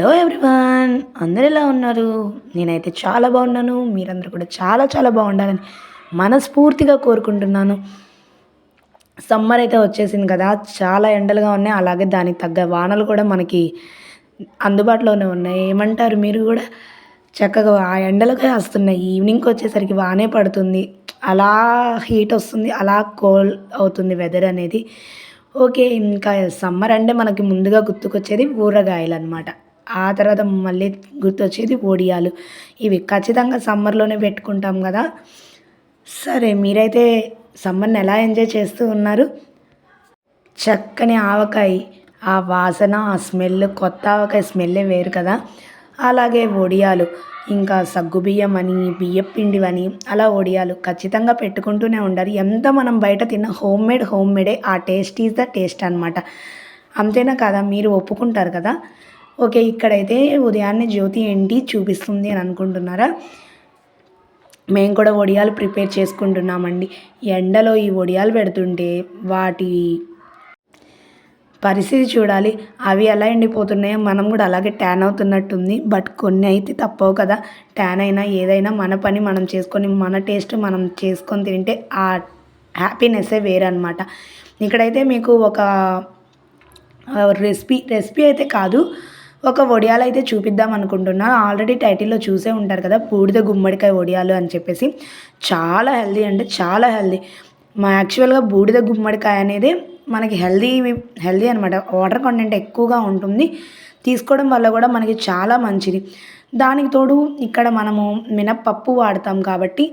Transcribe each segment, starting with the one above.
Hello everyone అందరు ఎలా ఉన్నారు? నేనైతే చాలా బాగున్నాను మీరందరూ కూడా చాలా చాలా బాగుండాలని మనస్ఫూర్తిగా కోరుకుంటున్నాను. సమ్మర్ అయితే వచ్చేసింది కదా చాలా ఎండలుగా ఉన్నాయి అలాగే దానికి తగ్గ వానలు కూడా మనకి అందుబాటులోనే ఉన్నాయి. ఏమంటారు మీరు కూడా? చక్కగా ఆ ఎండలకే వస్తున్నాయి ఈవినింగ్కి వచ్చేసరికి వానే పడుతుంది అలా హీట్ వస్తుంది అలా కోల్డ్ అవుతుంది వెదర్ అనేది. ఓకే ఇంకా సమ్మర్ అంటే మనకి ముందుగా గుర్తుకొచ్చేది ఊరగాయలు అనమాట ఆ తర్వాత మళ్ళీ గుర్తొచ్చేది వడియాలు. ఇవి ఖచ్చితంగా సమ్మర్లోనే పెట్టుకుంటాం కదా. సరే మీరైతే సమ్మర్ని ఎలా ఎంజాయ్ చేస్తూ ఉన్నారు? చక్కని ఆవకాయ. ఆ వాసన ఆ స్మెల్ కొత్త ఆవకాయ స్మెల్లే వేరు కదా. అలాగే వడియాలు. ఇంకా సగ్గుబియ్యం అని బియ్యం పిండి అని అలా ఒడియాలు ఖచ్చితంగా పెట్టుకుంటూనే ఉండాలి. ఎంత మనం బయట తిన్న హోమ్ మేడ్ హోమ్ మేడే ఆ టేస్ట్ ఈజ్ ద టేస్ట్ అనమాట అంతేనా కదా? మీరు ఒప్పుకుంటారు కదా. ఓకే ఇక్కడైతే ఉదయాన్నే జ్యోతి ఏంటి చూపిస్తుంది అని అనుకుంటున్నారా? మేము కూడా వడియాలు ప్రిపేర్ చేసుకుంటున్నామండి. ఎండలో ఈ వడియాలు పెడుతుంటే వాటి పరిస్థితి చూడాలి. అవి ఎలా ఎండిపోతున్నాయో మనం కూడా అలాగే ట్యాన్ అవుతున్నట్టుంది. బట్ కొన్ని అయితే తప్పవు కదా. ట్యాన్ అయినా ఏదైనా మన పని మనం చేసుకొని మన టేస్ట్ మనం చేసుకొని తింటే ఆ హ్యాపీనెస్సే వేరనమాట ఇక్కడైతే మీకు ఒక రెసిపీ రెసిపీ అయితే కాదు. ఒక వడియాలు అయితే చూపిద్దాం అనుకుంటున్నాను ఆల్రెడీ టైటిల్లో చూసే ఉంటారు కదా బూడిద గుమ్మడికాయ వడియాలు అని చెప్పేసి. చాలా హెల్దీ అంటే చాలా హెల్దీ మా యాక్చువల్గా బూడిద గుమ్మడికాయ అనేది మనకి హెల్దీ హెల్దీ అనమాట వాటర్ కంటెంట్ ఎక్కువగా ఉంటుంది. తీసుకోవడం వల్ల కూడా మనకి చాలా మంచిది. దానికి తోడు ఇక్కడ మనము మినప్పప్పు వాడతాం కాబట్టి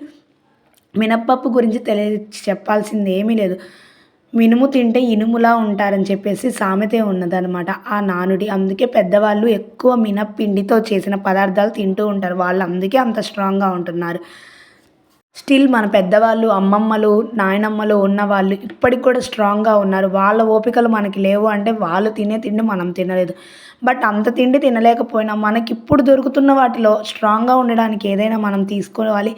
మినప్పప్పు గురించి తెలియ చెప్పాల్సింది ఏమీ లేదు. మినుము తింటే ఇనుములా ఉంటారని చెప్పేసి సామెతే ఉన్నదనమాట ఆ నానుడి అందుకే పెద్దవాళ్ళు ఎక్కువ మినప్పిండితో చేసిన పదార్థాలు తింటూ ఉంటారు. వాళ్ళు అందుకే అంత స్ట్రాంగ్గా ఉంటున్నారు. స్టిల్ మన పెద్దవాళ్ళు అమ్మమ్మలు నాయనమ్మలు ఉన్న వాళ్ళు ఇప్పటికి కూడా స్ట్రాంగ్గా ఉన్నారు. వాళ్ళ ఓపికలు మనకి లేవు అంటే వాళ్ళు తినే తిండి మనం తినలేదు. బట్ అంత తిండి తినలేకపోయినా మనకి ఇప్పుడు దొరుకుతున్న వాటిలో స్ట్రాంగ్గా ఉండడానికి ఏదైనా మనం తీసుకోవాలి.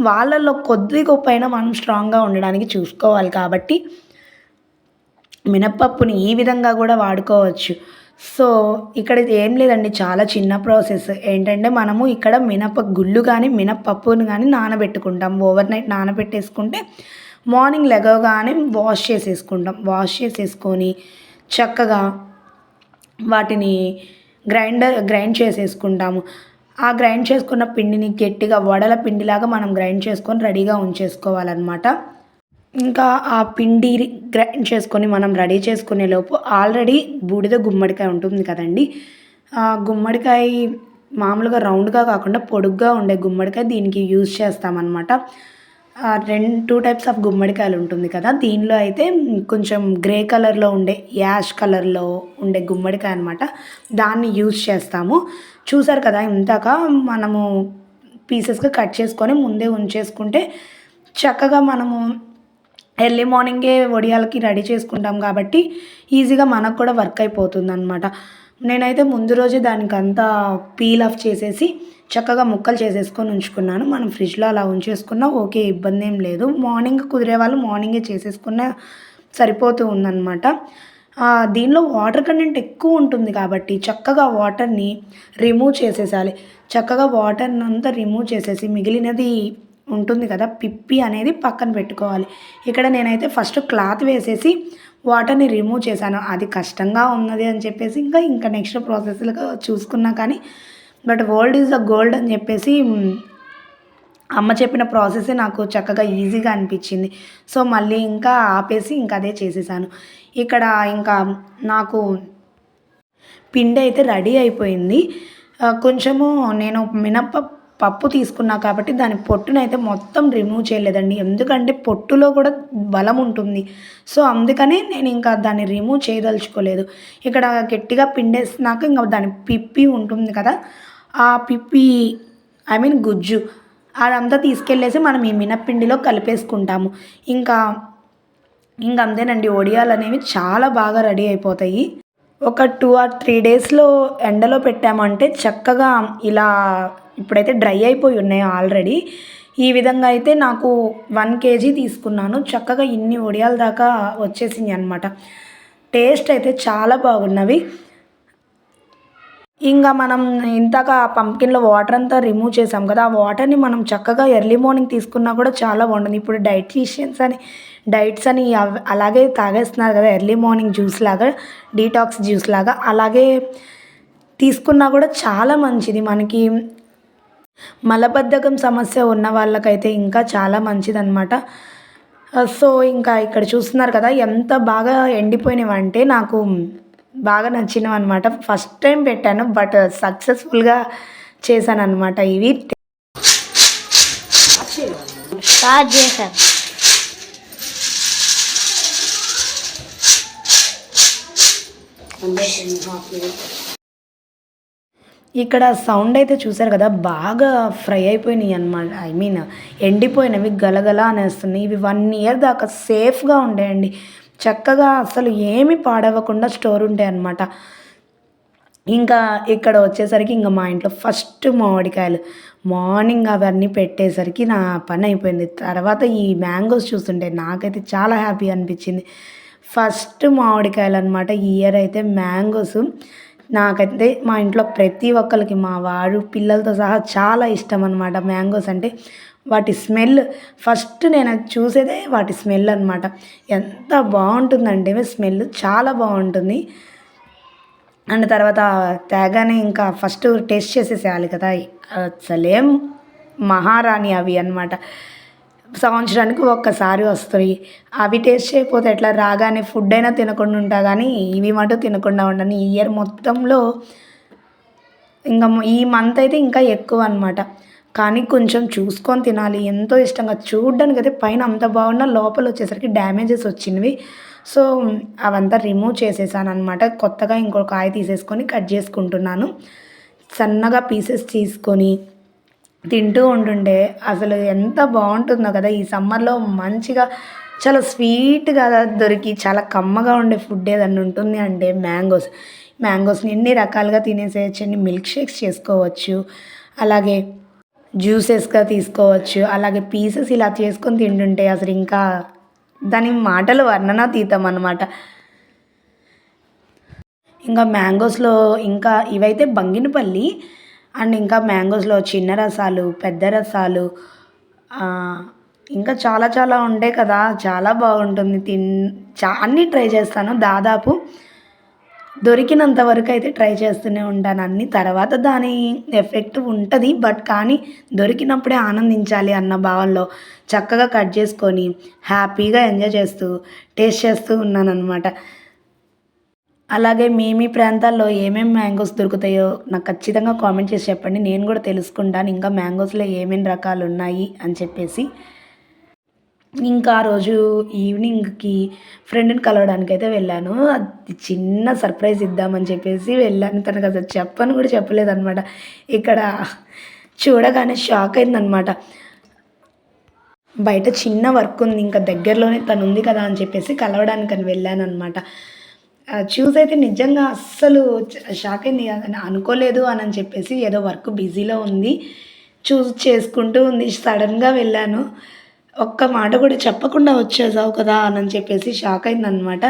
వాళ్ళల్లో కొద్ది గొప్ప అయినా మనం స్ట్రాంగ్గా ఉండడానికి చూసుకోవాలి కాబట్టి మినప్పప్పుని ఈ విధంగా కూడా వాడుకోవచ్చు. సో ఇక్కడ ఏం లేదండి చాలా చిన్న ప్రాసెస్. ఏంటంటే మనము ఇక్కడ మినప గుళ్ళు కానీ మినపప్పుని కానీ నానబెట్టుకుంటాం. ఓవర్ నైట్ నానబెట్టేసుకుంటే మార్నింగ్ లెగవగానే వాష్ చేసేసుకుంటాం. వాష్ చేసేసుకొని చక్కగా వాటిని గ్రైండర్ గ్రైండ్ చేసేసుకుంటాము. ఆ గ్రైండ్ చేసుకున్న పిండిని గట్టిగా వడల పిండిలాగా మనం గ్రైండ్ చేసుకొని రెడీగా ఉంచేసుకోవాలన్నమాట. ఇంకా ఆ పిండి గ్రైండ్ చేసుకొని మనం రెడీ చేసుకునే లోపు ఆల్రెడీ బూడిద గుమ్మడికాయ ఉంటుంది కదండి. ఆ గుమ్మడికాయ మామూలుగా రౌండ్గా కాకుండా పొడుగ్గా ఉండే గుమ్మడికాయ దీనికి యూజ్ చేస్తామన్నమాట. రెండు టూ టైప్స్ ఆఫ్ గుమ్మడికాయలు ఉంటుంది కదా. దీనిలో అయితే కొంచెం గ్రే కలర్లో ఉండే యాష్ కలర్లో ఉండే గుమ్మడికాయ అనమాట దాన్ని యూజ్ చేస్తాము. చూసారు కదా ఇంతాక మనము పీసెస్గా కట్ చేసుకొని ముందే ఉంచేసుకుంటే చక్కగా మనము ఎర్లీ మార్నింగే వడియాలకి రెడీ చేసుకుంటాం కాబట్టి ఈజీగా మనకు కూడా వర్క్ అయిపోతుంది అనమాట నేనైతే ముందు రోజే దానికంతా పీల్ ఆఫ్ చేసేసి చక్కగా ముక్కలు చేసేసుకొని ఉంచుకున్నాను. మనం ఫ్రిడ్జ్లో అలా ఉంచేసుకున్నా ఓకే ఇబ్బంది ఏం లేదు. మార్నింగ్ కుదిరే వాళ్ళు మార్నింగే చేసేసుకున్న సరిపోతూ ఉందన్నమాట. దీనిలో వాటర్ కంటెంట్ ఎక్కువ ఉంటుంది కాబట్టి చక్కగా వాటర్ని రిమూవ్ చేసేసాలి. చక్కగా వాటర్ని అంతా రిమూవ్ చేసేసి మిగిలినది ఉంటుంది కదా పిప్పి అనేది పక్కన పెట్టుకోవాలి. ఇక్కడ నేనైతే ఫస్ట్ క్లాత్ వేసేసి వాటర్ని రిమూవ్ చేశాను. అది కష్టంగా ఉన్నది అని చెప్పేసి ఇంకా ఇంకా నెక్స్ట్ ప్రాసెస్లుగా చూసుకున్నా కానీ but world is the gold అని చెప్పేసి అమ్మ చెప్పిన ప్రాసెస్ నాకు చక్కగా ఈజీగా అనిపించింది. సో మళ్ళీ ఇంకా ఆపేసి ఇంకా అదే చేసేసాను. ఇక్కడ ఇంకా నాకు పిండి అయితే రెడీ అయిపోయింది. కొంచెము నేను మినప్ప పప్పు తీసుకున్నా కాబట్టి దాని పొట్టునైతే మొత్తం రిమూవ్ చేయలేదండి. ఎందుకంటే పొట్టులో కూడా బలం ఉంటుంది. సో అందుకనే నేను ఇంకా దాన్ని రిమూవ్ చేయదలుచుకోలేదు. ఇక్కడ గట్టిగా పిండేసినాక ఇంకా దాని పిప్పి ఉంటుంది కదా ఆ పిప్పి ఐ మీన్ గుజ్జు అదంతా తీసుకెళ్ళేసి మనం ఈ మినప్పిండిలో కలిపేసుకుంటాము. ఇంకా ఇంక అంతేనండి ఒడియాలు అనేవి చాలా బాగా రెడీ అయిపోతాయి. ఒక టూ ఆర్ త్రీ డేస్లో ఎండలో పెట్టామంటే చక్కగా ఇలా ఇప్పుడైతే డ్రై అయిపోయి ఉన్నాయి ఆల్రెడీ. ఈ విధంగా అయితే నాకు వన్ కేజీ తీసుకున్నాను. చక్కగా ఇన్ని ఒడియాల దాకా వచ్చేసింది అనమాట టేస్ట్ అయితే చాలా బాగున్నవి. ఇంకా మనం ఇందాక పంకిన్‌లో వాటర్ అంతా రిమూవ్ చేసాం కదా! ఆ వాటర్‌ని మనం చక్కగా ఎర్లీ మార్నింగ్ తీసుకున్నా కూడా చాలా బాగుంటుంది. ఇప్పుడు డైటీషియన్స్ అని డైట్స్ అని అలాగే తాగేస్తున్నారు కదా! ఎర్లీ మార్నింగ్ జ్యూస్ లాగా డీటాక్స్ జ్యూస్ లాగా అలాగే తీసుకున్నా కూడా చాలా మంచిది మనకి. మలబద్ధకం సమస్య ఉన్న వాళ్ళకైతే ఇంకా చాలా మంచిదనమాట. ఆహ్, సో, ఇంకా ఇక్కడ చూస్తున్నారు కదా! ఎంత బాగా ఎండిపోయినవంటే నాకు బాగా నచ్చినవనమాట. ఫస్ట్ టైం పెట్టాను. బట్ సక్సెస్‌ఫుల్‌గా చేశాననమాట ఇవి. స్టార్ట్ చేశాం ఇక్కడ సౌండ్ అయితే చూసారు కదా! బాగా ఫ్రై అయిపోయినాయి అనమాట. ఐ మీన్ ఎండిపోయినవి గలగల అనేస్తున్నాయి. ఇవి 1 ఇయర్ దాకా సేఫ్‌గా ఉండేయండి. చక్కగా అసలు ఏమి పాడవ్వకుండా స్టోర్ ఉంటాయి అన్నమాట ఇంకా ఇక్కడ వచ్చేసరికి ఇంకా మా ఇంట్లో ఫస్ట్ మామిడికాయలు. మార్నింగ్ అవన్నీ పెట్టేసరికి నా పని అయిపోయింది. తర్వాత ఈ మ్యాంగోస్ చూస్తుంటే నాకైతే చాలా హ్యాపీ అనిపించింది. ఫస్ట్ మామిడికాయలనమాట ఈ ఇయర్ అయితే మ్యాంగోస్. నాకైతే మా ఇంట్లో ప్రతి ఒక్కరికి మా వాడు పిల్లలతో సహా చాలా ఇష్టం అనమాట మ్యాంగోస్ అంటే. వాటి స్మెల్ ఫస్ట్ నేను అది చూసేదే వాటి స్మెల్ అనమాట. ఎంత బాగుంటుందంటే స్మెల్ చాలా బాగుంటుంది. అండ్ తర్వాత తేగానే ఇంకా ఫస్ట్ టేస్ట్ చేసేసేయాలి కదా! అసలేం మహారాణి అవి అనమాట. సంవత్సరానికి ఒక్కసారి వస్తాయి. అవి టేస్ట్ చేయకపోతే ఎట్లా? రాగానే ఫుడ్ అయినా తినకుండా ఉంటా కానీ ఇవి మటు తినకుండా ఉండను. ఈ ఇయర్ మొత్తంలో ఇంకా ఈ మంత్ అయితే ఇంకా ఎక్కువ అనమాట. కానీ కొంచెం చూసుకొని తినాలి. ఎంతో ఇష్టంగా చూడ్డానికైతే పైన అంత బాగున్నా లోపల వచ్చేసరికి డ్యామేజెస్ వచ్చినవి. సో, అవంతా రిమూవ్ చేసేసాను అనమాట కొత్తగా ఇంకో కాయ తీసేసుకొని కట్ చేసుకుంటున్నాను. సన్నగా పీసెస్ తీసుకొని తింటూ ఉండుండే అసలు ఎంత బాగుంటుందో కదా! ఈ సమ్మర్‌లో మంచిగా చాలా స్వీట్‌గా దొరికి చాలా కమ్మగా ఉండే ఫుడ్ ఏదన్నా ఉంటుంది అంటే మ్యాంగోస్. మ్యాంగోస్‌ని ఎన్ని రకాలుగా తినేసేయొచ్చండి. మిల్క్ షేక్స్ చేసుకోవచ్చు. అలాగే జ్యూసెస్‌గా తీసుకోవచ్చు. అలాగే పీసెస్ ఇలా చేసుకొని తింటుంటే అసలు ఇంకా దాని మాటలు వర్ణనాతీతం అనమాట. ఇంకా మ్యాంగోస్‌లో ఇంకా ఇవైతే బంగినపల్లి. అండ్ ఇంకా మ్యాంగోస్‌లో చిన్న రసాలు, పెద్ద రసాలు ఇంకా చాలా చాలా ఉంటాయి కదా! చాలా బాగుంటుంది. తిన్ చా అన్నీ ట్రై చేస్తాను దాదాపు. దొరికినంత వరకు అయితే ట్రై చేస్తూనే ఉంటాను అన్ని తర్వాత దాని ఎఫెక్ట్ ఉంటుంది బట్ కానీ దొరికినప్పుడే ఆనందించాలి అన్న భావనలో చక్కగా కట్ చేసుకొని హ్యాపీగా ఎంజాయ్ చేస్తూ టేస్ట్ చేస్తూ ఉన్నాననమాట. అలాగే మీ మీ ప్రాంతాల్లో ఏమేమి మ్యాంగోస్ దొరుకుతాయో నాకు ఖచ్చితంగా కామెంట్ చేసి చెప్పండి. నేను కూడా తెలుసుకుంటాను. ఇంకా మ్యాంగోస్‌లో ఏమేమి రకాలు ఉన్నాయి అని చెప్పేసి. ఇంకా ఆ రోజు ఈవినింగ్‌కి ఫ్రెండ్‌ని కలవడానికి అయితే వెళ్ళాను. అది చిన్న సర్ప్రైజ్ ఇద్దామని చెప్పేసి వెళ్ళాను. తనకు అసలు చెప్పను కూడా చెప్పలేదనమాట. ఇక్కడ చూడగానే షాక్ అయిందనమాట. బయట చిన్న వర్క్ ఉంది. ఇంకా దగ్గరలోనే తను ఉంది కదా! అని చెప్పేసి కలవడానికి అని వెళ్ళాను అనమాట చూసైతే నిజంగా అస్సలు షాక్ అయింది. అనుకోలేదు అని చెప్పేసి ఏదో వర్క్ బిజీలో ఉంది. చూస్ చేసుకుంటూ ఉంది. సడన్‌గా వెళ్ళాను. ఒక్క మాట కూడా చెప్పకుండా వచ్చేసావు కదా! అని చెప్పేసి షాక్ అయిందనమాట.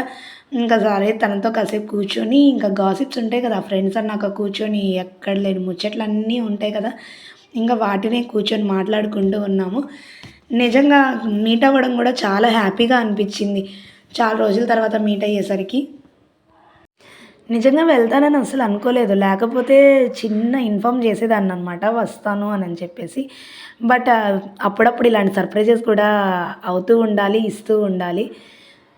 ఇంకా సరే తనతో కాసేపు కూర్చొని ఇంకా గాసిప్స్ ఉంటాయి కదా! ఫ్రెండ్స్ అన్నాక కూర్చొని ఎక్కడ లేని ముచ్చట్లన్నీ ఉంటాయి కదా! ఇంకా వాటినే కూర్చొని మాట్లాడుకుంటూ ఉన్నాము. నిజంగా మీట్ అవ్వడం కూడా చాలా హ్యాపీగా అనిపించింది. చాలా రోజుల తర్వాత మీట్ అయ్యేసరికి. నిజంగా వెళ్తానని అసలు అనుకోలేదు. లేకపోతే చిన్న ఇన్ఫార్మ్ చేసేదాన్ననమాట. వస్తాను అని చెప్పేసి. బట్ అప్పుడప్పుడు ఇలాంటి సర్ప్రైజెస్ కూడా అవుతూ ఉండాలి. ఇస్తూ ఉండాలి.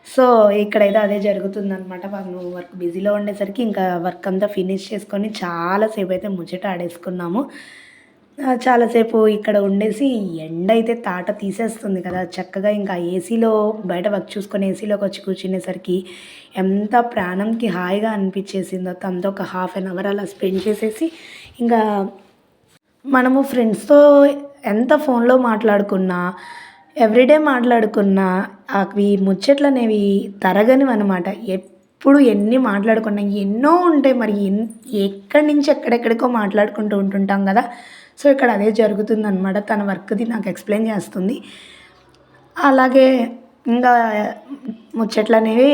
సో, ఇక్కడైతే అదే జరుగుతుందనమాట. వాళ్ళు వర్క్ బిజీలో ఉండేసరికి ఇంకా వర్క్ అంతా ఫినిష్ చేసుకొని చాలాసేపు అయితే ముచ్చట ఆడేసుకున్నాము. చాలాసేపు ఇక్కడ ఉండేసి ఎండ అయితే తాట తీసేస్తుంది కదా! చక్కగా ఇంకా ఏసీలో బయట వర్క్ చూసుకొని ఏసీలోకి వచ్చి కూర్చునేసరికి ఎంత ప్రాణంకి హాయిగా అనిపించేసిందో. తనతో ఒక హాఫ్ అన్ అవర్ అలా స్పెండ్ చేసేసి ఇంకా మనము ఫ్రెండ్స్‌తో ఎంత ఫోన్‌లో మాట్లాడుకున్నా, ఎవ్రీడే మాట్లాడుకున్నా అవి ముచ్చట్లనేవి తరగనివన్నమాట ఎప్పుడు ఎన్ని మాట్లాడుకున్నా ఎన్నో ఉంటాయి. మరి ఎన్ ఎక్కడి నుంచి ఎక్కడెక్కడికో మాట్లాడుకుంటూ ఉంటుంటాం కదా! సో, ఇక్కడ అదే జరుగుతుందనమాట. తన వర్క్‌ది నాకు ఎక్స్‌ప్లెయిన్ చేస్తుంది. అలాగే ఇంకా ముచ్చట్లు అనేవి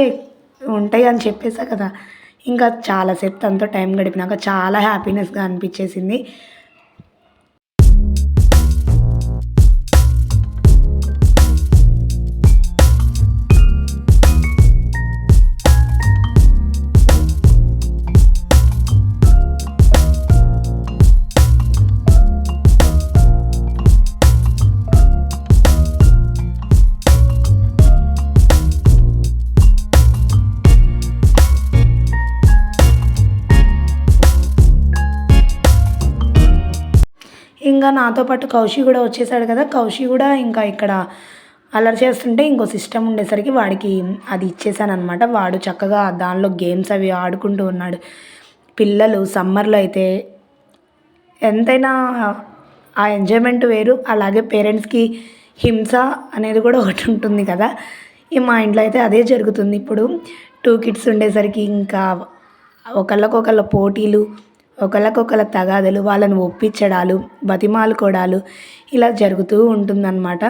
ఉంటాయి అని చెప్పేసా కదా! ఇంకా చాలాసేపు తనతో టైం గడిపినాక చాలా హ్యాపీనెస్గా అనిపించేసింది ఇంకా నాతో పాటు కౌశి కూడా వచ్చేసాడు కదా. కౌశి కూడా ఇంకా ఇక్కడ అల్లరి చేస్తుంటే ఇంకో సిస్టమ్ ఉండేసరికి వాడికి అది ఇచ్చేసానమాట వాడు చక్కగా దానిలో గేమ్స్ అవి ఆడుకుంటూ ఉన్నాడు. పిల్లలు సమ్మర్లో అయితే ఎంతైనా ఆ ఎంజాయ్మెంట్ వేరు అలాగే పేరెంట్స్కి హింస అనేది కూడా ఒకటి ఉంటుంది కదా. ఈ మా ఇంట్లో అయితే అదే జరుగుతుంది. ఇప్పుడు టూ కిడ్స్ ఉండేసరికి ఇంకా ఒకళ్ళకొకళ్ళ పోటీలు ఒకళ్ళకొకళ్ళ తగాదలు వాళ్ళని ఒప్పించడాలు బతిమాలుకోవడాలు ఇలా జరుగుతూ ఉంటుందన్నమాట.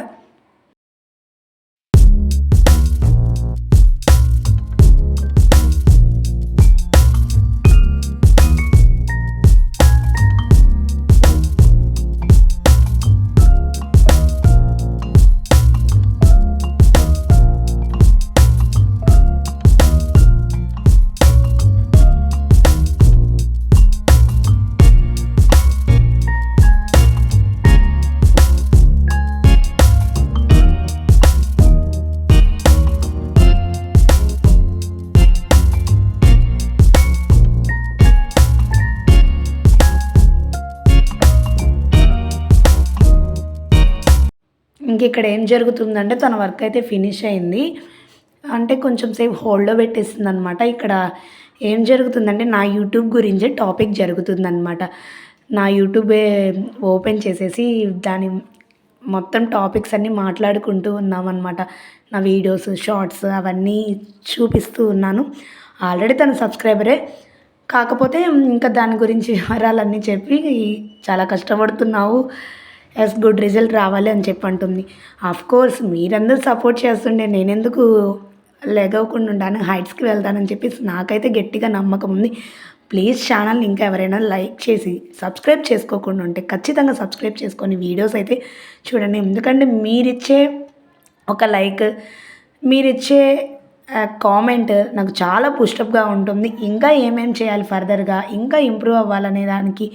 ఇక్కడ ఏం జరుగుతుందంటే తన వర్క్ అయితే ఫినిష్ అయింది. అంటే కొంచెం సేపు హోల్డ్లో పెట్టేసింది అనమాట ఇక్కడ ఏం జరుగుతుందంటే నా యూట్యూబ్ గురించే టాపిక్ జరుగుతుందనమాట. నా యూట్యూబే ఓపెన్ చేసేసి దాని మొత్తం టాపిక్స్ అన్నీ మాట్లాడుకుంటూ ఉన్నామన్నమాట నా వీడియోస్ షార్ట్స్ అవన్నీ చూపిస్తూ ఉన్నాను. ఆల్రెడీ తన సబ్స్క్రైబరే. కాకపోతే ఇంకా దాని గురించి వివరాలన్నీ చెప్పి చాలా కష్టపడుతున్నావు. ఎస్ గుడ్ రిజల్ట్ రావాలి అని చెప్పి అంటుంది. ఆఫ్ కోర్స్ మీరందరూ సపోర్ట్ చేస్తుండే. నేనెందుకు లెగవకుండా ఉంటాను హైట్స్కి వెళ్తానని చెప్పేసి నాకైతే గట్టిగా నమ్మకం ఉంది. ప్లీజ్ ఛానల్ని ఇంకా ఎవరైనా లైక్ చేసి సబ్స్క్రైబ్ చేసుకోకుండా ఉంటే ఖచ్చితంగా సబ్స్క్రైబ్ చేసుకొని వీడియోస్ అయితే చూడండి. ఎందుకంటే మీరిచ్చే ఒక లైక్ మీరిచ్చే కామెంట్ నాకు చాలా పుష్టప్గా ఉంటుంది. ఇంకా ఏమేం చేయాలి ఫర్దర్గా ఇంకా ఇంప్రూవ్ అవ్వాలనే దానికి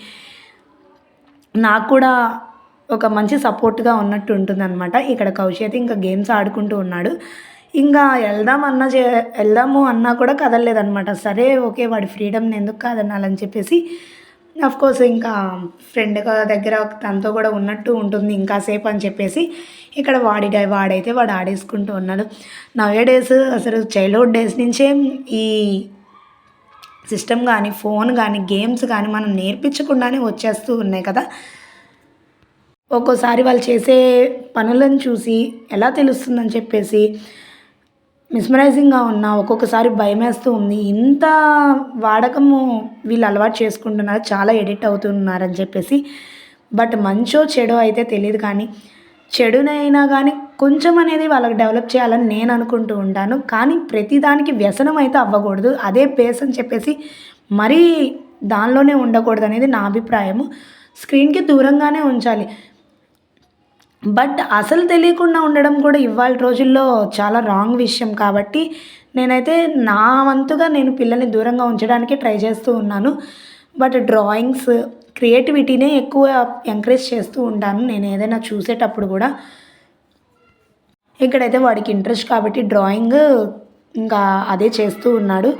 నాకు కూడా ఒక మంచి సపోర్ట్గా ఉన్నట్టు ఉంటుందన్నమాట. ఇక్కడ కౌశి అయితే ఇంకా గేమ్స్ ఆడుకుంటూ ఉన్నాడు. ఇంకా వెళ్దాం అన్న చే వెళ్దాము అన్నా కూడా కదలలేదనమాట సరే ఓకే వాడి ఫ్రీడమ్ని ఎందుకు కాదనాలని చెప్పేసి కోర్స్ ఇంకా ఫ్రెండ్ దగ్గర తనతో కూడా ఉన్నట్టు ఉంటుంది ఇంకాసేపు అని చెప్పేసి ఇక్కడ వాడి వాడైతే వాడు ఆడేసుకుంటూ ఉన్నాడు. నవే డేస్ అసలు చైల్డ్హుడ్ డేస్ నుంచే ఈ సిస్టమ్ కానీ ఫోన్ కానీ గేమ్స్ కానీ మనం నేర్పించకుండానే వచ్చేస్తూ ఉన్నాయి కదా. ఒక్కోసారి వాళ్ళు చేసే పనులను చూసి ఎలా తెలుస్తుందని చెప్పేసి మిస్మరైజింగ్గా ఉన్న ఒక్కొక్కసారి భయమేస్తూ ఉంది. ఇంత వాడకము వీళ్ళు అలవాటు చేసుకుంటున్నారు చాలా ఎడిట్ అవుతున్నారని చెప్పేసి. బట్ మంచో చెడో అయితే తెలియదు కానీ చెడునైనా కానీ కొంచెం అనేది వాళ్ళకి డెవలప్ చేయాలని నేను అనుకుంటూ ఉంటాను. కానీ ప్రతిదానికి వ్యసనం అయితే అవ్వకూడదు. అదే పేస్ అని చెప్పేసి మరీ దానిలోనే ఉండకూడదు అనేది నా అభిప్రాయము. స్క్రీన్కి దూరంగానే ఉంచాలి. బట్ అసలు తెలియకుండా ఉండడం కూడా ఇవాళ రోజుల్లో చాలా రాంగ్ విషయం కాబట్టి నేనైతే నా వంతుగా నేను పిల్లల్ని దూరంగా ఉంచడానికి ట్రై చేస్తూ ఉన్నాను. బట్ డ్రాయింగ్స్ క్రియేటివిటీనే ఎక్కువ ఎంకరేజ్ చేస్తూ ఉంటాను. నేను ఏదైనా చూసేటప్పుడు కూడా ఇక్కడైతే వాడికి ఇంట్రెస్ట్ కాబట్టి డ్రాయింగ్ ఇంకా అదే చేస్తూ ఉన్నాడు.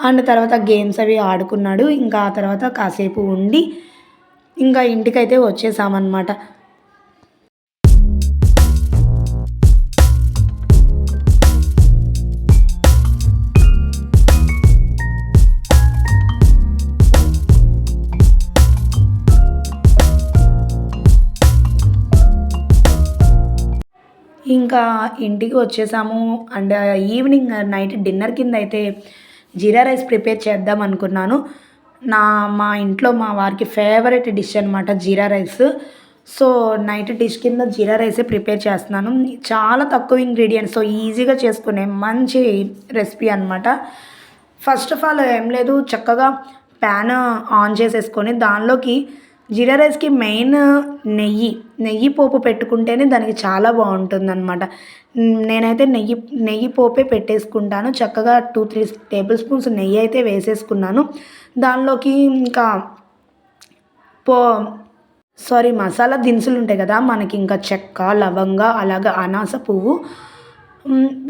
అండ్ తర్వాత గేమ్స్ అవి ఆడుకున్నాడు. ఇంకా ఆ తర్వాత కాసేపు ఉండి ఇంకా ఇంటికైతే వచ్చేసామన్నమాట. ఇంకా ఇంటికి వచ్చేసాము. అండ్ ఈవినింగ్ నైట్ డిన్నర్ కింద అయితే జీరా రైస్ ప్రిపేర్ చేద్దాం అనుకున్నాను. నా మా ఇంట్లో మా వారికి ఫేవరెట్ డిష్ అనమాట jeera rice. So night dish కింద జీరా రైసే ప్రిపేర్ చేస్తున్నాను. చాలా తక్కువ ఇంగ్రీడియంట్స్ సో ఈజీగా చేసుకునే మంచి రెసిపీ అనమాట ఫస్ట్ ఆఫ్ ఆల్ ఏం లేదు చక్కగా ప్యాన్ ఆన్ చేసేసుకొని దానిలోకి జీరా రైస్కి మెయిన్ నెయ్యి నెయ్యి పోపు పెట్టుకుంటేనే దానికి చాలా బాగుంటుంది అనమాట నేనైతే నెయ్యి నెయ్యి పోపే పెట్టేసుకుంటాను. చక్కగా టూ త్రీ టేబుల్ స్పూన్స్ నెయ్యి అయితే వేసేసుకున్నాను. దానిలోకి ఇంకా పో సారీ మసాలా దినుసులు ఉంటాయి కదా మనకి ఇంకా చెక్క లవంగ అలాగే అనాస పువ్వు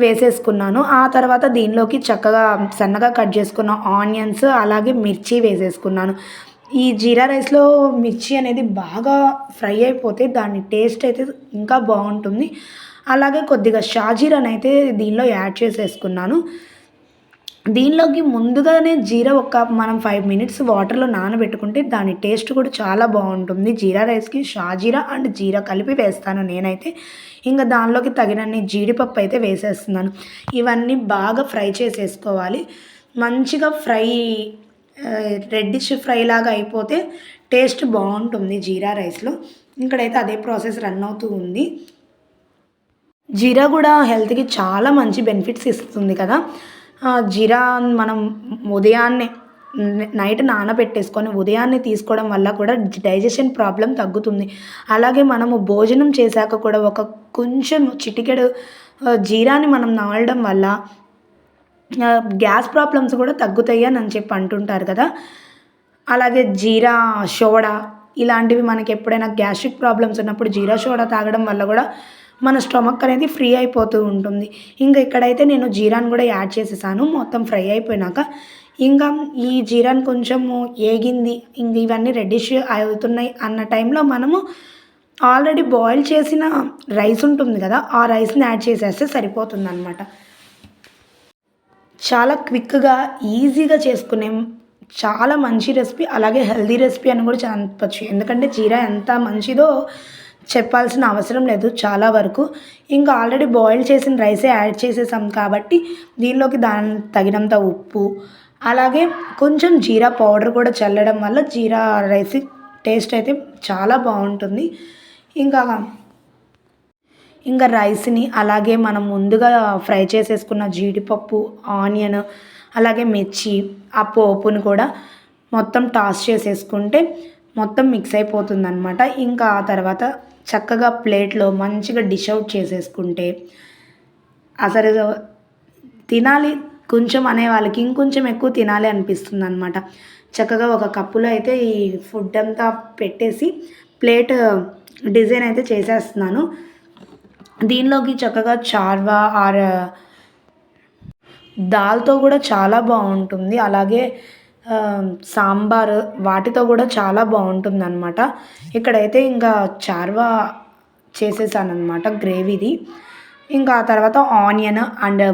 వేసేసుకున్నాను. ఆ తర్వాత దీనిలోకి చక్కగా సన్నగా కట్ చేసుకున్న ఆనియన్స్ అలాగే మిర్చి వేసేసుకున్నాను. ఈ జీరా రైస్లో మిర్చి అనేది బాగా ఫ్రై అయిపోతే దాని టేస్ట్ అయితే ఇంకా బాగుంటుంది. అలాగే కొద్దిగా షాజీరాని అయితే దీనిలో యాడ్ చేసేసుకున్నాను. దీనిలోకి ముందుగానే జీరా ఒక మనం ఫైవ్ మినిట్స్ వాటర్లో నానబెట్టుకుంటే దాని టేస్ట్ కూడా చాలా బాగుంటుంది. జీరా రైస్కి షాజీరా అండ్ జీరా కలిపి వేస్తాను నేనైతే. ఇంకా దానిలోకి తగినన్ని జీడిపప్పు అయితే వేసేస్తున్నాను. ఇవన్నీ బాగా ఫ్రై చేసేసుకోవాలి. మంచిగా ఫ్రై రెడ్డిష్ ఫ్రై లాగా అయిపోతే టేస్ట్ బాగుంటుంది జీరా రైస్లో. ఇక్కడైతే అదే ప్రాసెస్ రన్ అవుతూ ఉంది. జీరా కూడా హెల్త్కి చాలా మంచి బెనిఫిట్స్ ఇస్తుంది కదా. జీరా మనం ఉదయాన్నే నైట్ నానబెట్టేసుకొని ఉదయాన్నే తీసుకోవడం వల్ల కూడా డైజెషన్ ప్రాబ్లం తగ్గుతుంది. అలాగే మనము భోజనం చేశాక కూడా ఒక కొంచెం చిటికెడు జీరాని మనం నవలడం వల్ల గ్యాస్ ప్రాబ్లమ్స్ కూడా తగ్గుతాయి అని చెప్పి అంటుంటారు కదా. అలాగే జీరా సోడా ఇలాంటివి మనకి ఎప్పుడైనా గ్యాస్ట్రిక్ ప్రాబ్లమ్స్ ఉన్నప్పుడు జీరా సోడా తాగడం వల్ల కూడా మన స్టమక్ అనేది ఫ్రీ అయిపోతూ ఉంటుంది. ఇంకా ఇక్కడైతే నేను జీరాని కూడా యాడ్ చేసేసాను. మొత్తం ఫ్రై అయిపోయినాక ఇంకా ఈ జీరాని కొంచెము ఏగింది. ఇంక ఇవన్నీ రెడ్డిష్ అవుతున్నాయి అన్న టైంలో మనము ఆల్రెడీ బాయిల్ చేసిన రైస్ ఉంటుంది కదా ఆ రైస్ని యాడ్ చేసేస్తే సరిపోతుంది అనమాట చాలా క్విక్గా ఈజీగా చేసుకునే చాలా మంచి రెసిపీ అలాగే హెల్దీ రెసిపీ అని కూడా చెప్పచ్చు. ఎందుకంటే జీరా ఎంత మంచిదో చెప్పాల్సిన అవసరం లేదు చాలా వరకు. ఇంకా ఆల్రెడీ బాయిల్ చేసిన రైసే యాడ్ చేసేసాం కాబట్టి దీనిలోకి దాని తగినంత ఉప్పు అలాగే కొంచెం జీరా పౌడర్ కూడా చల్లడం వల్ల జీరా రైస్ టేస్ట్ అయితే చాలా బాగుంటుంది. ఇంకా ఇంకా రైస్ని అలాగే మనం ముందుగా ఫ్రై చేసేసుకున్న జీడిపప్పు ఆనియన్ అలాగే మిర్చి ఆ పోపుని కూడా మొత్తం టాస్ చేసేసుకుంటే మొత్తం మిక్స్ అయిపోతుంది అనమాట ఇంకా ఆ తర్వాత చక్కగా ప్లేట్లో మంచిగా డిష్ అవుట్ చేసేసుకుంటే అసలు తినాలి కొంచెం అనే వాళ్ళకి ఇంకొంచెం ఎక్కువ తినాలి అనిపిస్తుంది అనమాట చక్కగా ఒక కప్పులో అయితే ఈ ఫుడ్ అంతా పెట్టేసి ప్లేట్ డిజైన్ అయితే చేసేస్తున్నాను. దీనిలోకి చక్కగా చార్వా ఆర్ దాల్తో కూడా చాలా బాగుంటుంది. అలాగే సాంబార్ వాటితో కూడా చాలా బాగుంటుంది అనమాట ఇక్కడైతే ఇంకా చార్వా చేసేసానమాట గ్రేవీది. ఇంకా ఆ తర్వాత ఆనియన్ అండ్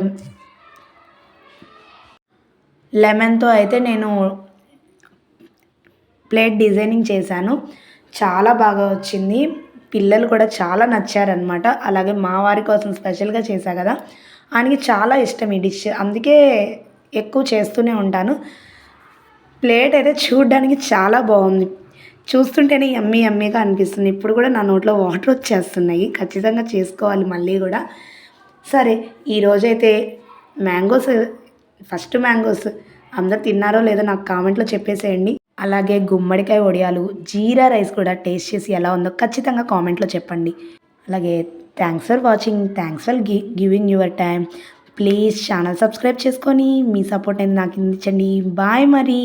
లెమన్తో అయితే నేను ప్లేట్ డిజైనింగ్ చేశాను. చాలా బాగా వచ్చింది. పిల్లలు కూడా చాలా నచ్చారనమాట అలాగే మా వారి కోసం స్పెషల్గా చేశా కదా. ఆయనకి చాలా ఇష్టం ఈ డిష్. అందుకే ఎక్కువ చేస్తూనే ఉంటాను. ప్లేట్ అయితే చూడడానికి చాలా బాగుంది. చూస్తుంటేనే ఎమ్మీ ఎమ్మీగా అనిపిస్తుంది. ఇప్పుడు కూడా నా నోట్లో వాటర్ వచ్చేస్తున్నాయి. ఖచ్చితంగా చేసుకోవాలి మళ్ళీ కూడా. సరే ఈరోజైతే మ్యాంగోస్ ఫస్ట్ మ్యాంగోస్ అందరు తిన్నారో లేదో నాకు కామెంట్లో చెప్పేసేయండి. అలాగే గుమ్మడికాయ వడియాలు జీరా రైస్ కూడా టేస్ట్ చేసి ఎలా ఉందో ఖచ్చితంగా కామెంట్లో చెప్పండి. అలాగే thanks for watching thanks for గి giving your time please channel subscribe చేసుకొని మీ సపోర్ట్ అనేది నాకు అందించండి. బాయ్ మరి.